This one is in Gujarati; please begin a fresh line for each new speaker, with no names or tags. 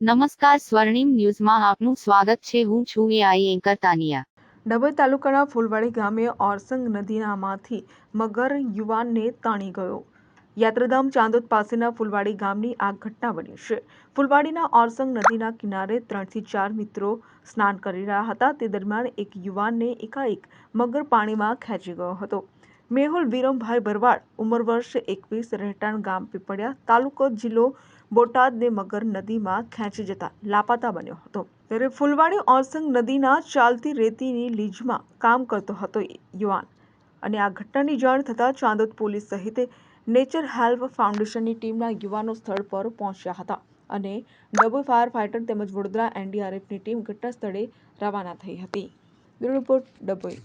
નમસ્કાર સ્વર્ણિમ ન્યૂઝમાં આપનું સ્વાગત છે. હું છું એઆઈ એન્કર તાનિયા.
ડભોઈ તાલુકાના ફૂલવાડી ગામે ઓરસંગ નદીનામાંથી મગર યુવાનને તાણી ગયો. યાત્રાધામ ચાંદોદ પાસેના ફૂલવાડી ગામની આ ઘટના બની છે. ફૂલવાડીના ઓરસંગ નદીના કિનારે ત્રણથી ચાર મિત્રો સ્નાન કરી રહ્યા હતા. તે દરમિયાન એક યુવાનને એકાએક મગર પાણીમાં ખેંચી ગયો હતો. મેહુલ વિરમભાઈ ભરવાડ ઉંમર વર્ષ એકવીસ, રહેઠાણ ગામ પીપળિયા તાલુકો જિલ્લો બોટાદને મગર નદીમાં ખેંચી જતા લાપતા બન્યો હતો. ત્યારે ફૂલવાડી ઓરસંગ નદીના ચાલતી રેતીની લીજમાં કામ કરતો હતો યુવાન અને આ ઘટનાની જાણ થતાં ચાંદોદ પોલીસ સહિત નેચર હેલ્પ ફાઉન્ડેશનની ટીમના યુવાનો સ્થળ પર પહોંચ્યા હતા અને ડબલ ફાયર ફાઇટર તેમજ વડોદરા એનડીઆરએફની ટીમ ઘટના સ્થળે રવાના થઈ હતી. રિપોર્ટ ડભોઈ.